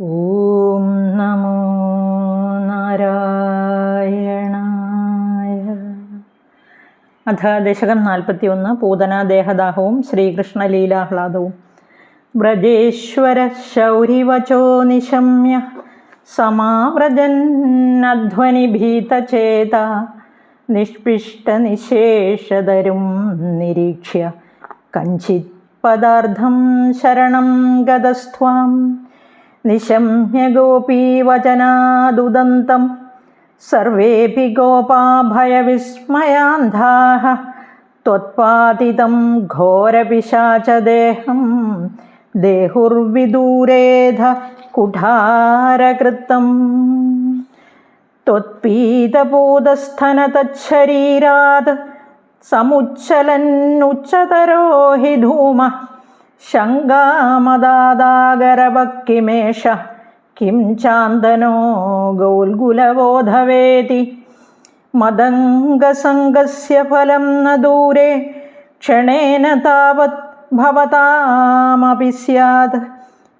ഓം നമോ നാരായണായ. അഥ ദശകം നാൽപ്പത്തി ഒന്ന് പൂതനാദേഹദാഹവും ശ്രീകൃഷ്ണലീലാഹ്ലാദവും. വ്രജേശ്വര ശൗരിവചോ നിശമ്യ സമാവ്രജന്നധ്വനിഭീതചേത നിഷ്പിഷ്ടനിശേഷതരും നിരീക്ഷ്യ. കഞ്ചിത് പദാർത്ഥം ശരണം ഗതസ്ത്വാം निशम्य गोपी गोपीवचनादुदन्तं सर्वेऽपि गोपा भयविस्मयान्धाः त्वत्पातितं घोरपिशाचदेहं। देहुर्विदूरेध कुठारकृतम् त्वत्पीतपूतस्थनतच्छरीरात् समुच्छलन्नुच्चतरो हि धूमः। ശങ്കാമദാതാഗരഭക്കിമേഷ കിം ചാന്തനോ ഗൗൽഗുലബോധവേതി മദംഗസംഗസ്യ ഫലം ന ദൂരെ ക്ഷണേന താവത് ഭവതാമപി സ്യാത്.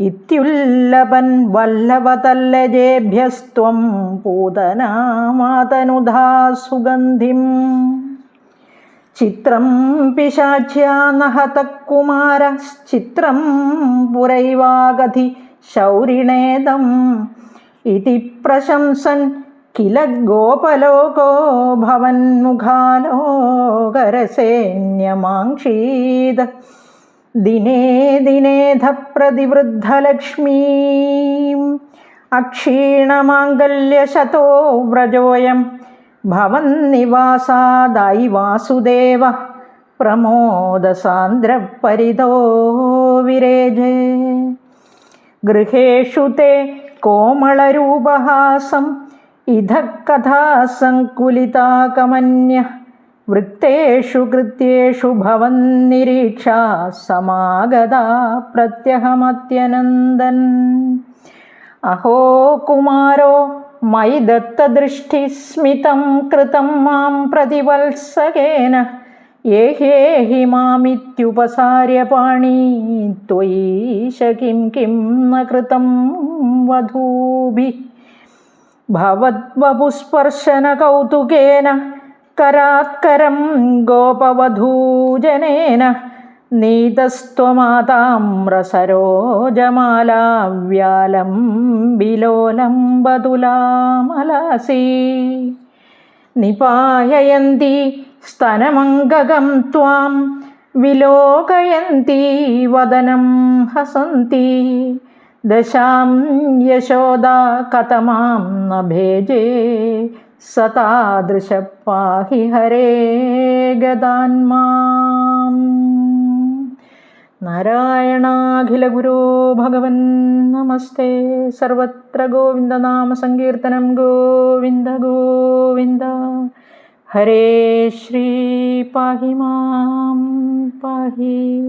ഇത്യുല്ലപൻ വല്ലഭതല്ലജേഭ്യസ്ത്വം പൂതനാമാതനുധാ സുഗന്ധിം ചിത്രം പിശാച്യാനഹതകുമാരശ്ചിത്രം പുരൈവാഗതി ശൗരിണേദം ഇതി പ്രശംസൻ കില ഗോപലോകോ ഭവന്മുഖാലോകരസേന്യമാക്ഷീത് ദിനേ ദിനേധ പ്രതിവൃദ്ധലക്ഷ്മീ അക്ഷീണമാംഗല്യശതോ വ്രജോയം ഭവന്നിവാസാദായി വാസുദേവ പ്രമോദസാന്ദ്രപരിതോ വിരേജേ. ഗൃഹേഷു തേ കോമളരൂപഹാസം ഇധ കഥാസങ്കുലിതാകമന്യ വൃത്തേഷു കൃത്യേഷു ഭവന്നിരീക്ഷാ സമാഗത പ്രത്യഹമത്യനന്ദൻ. അഹോ കുമാരോ मयि दत्तदृष्टिस्मितं कृतं माँ प्रतिवत्सकेन। ये हि पाणी। तयीश किं किं न कृत वधूभिः। भवद्वपुस्पर्शनकौतुकेन, करात्करं गोपवधूजन നീതസ്ത്വമാതാമ്രസരോജമാലാവ്യാലം ബിലോലം ബതുലാമലസി നിപായയന്തി സ്തനമംഗകം ത്വാം വിലോകയന്തി വദനം ഹസന്തി. ദശാം യശോദ കഥമാം ന ഭേജേ സതാദൃശ പാഹി ഹരേ ഗതാന്മാം നാരായണാഖിലഗുരോ ഭഗവൻ നമസ്തേ. സർവത്ര ഗോവിന്ദനാമസങ്കീർത്തനം ഗോവിന്ദ ഗോവിന്ദ. ഹരേ ശ്രീ പാഹി മാം പാഹി.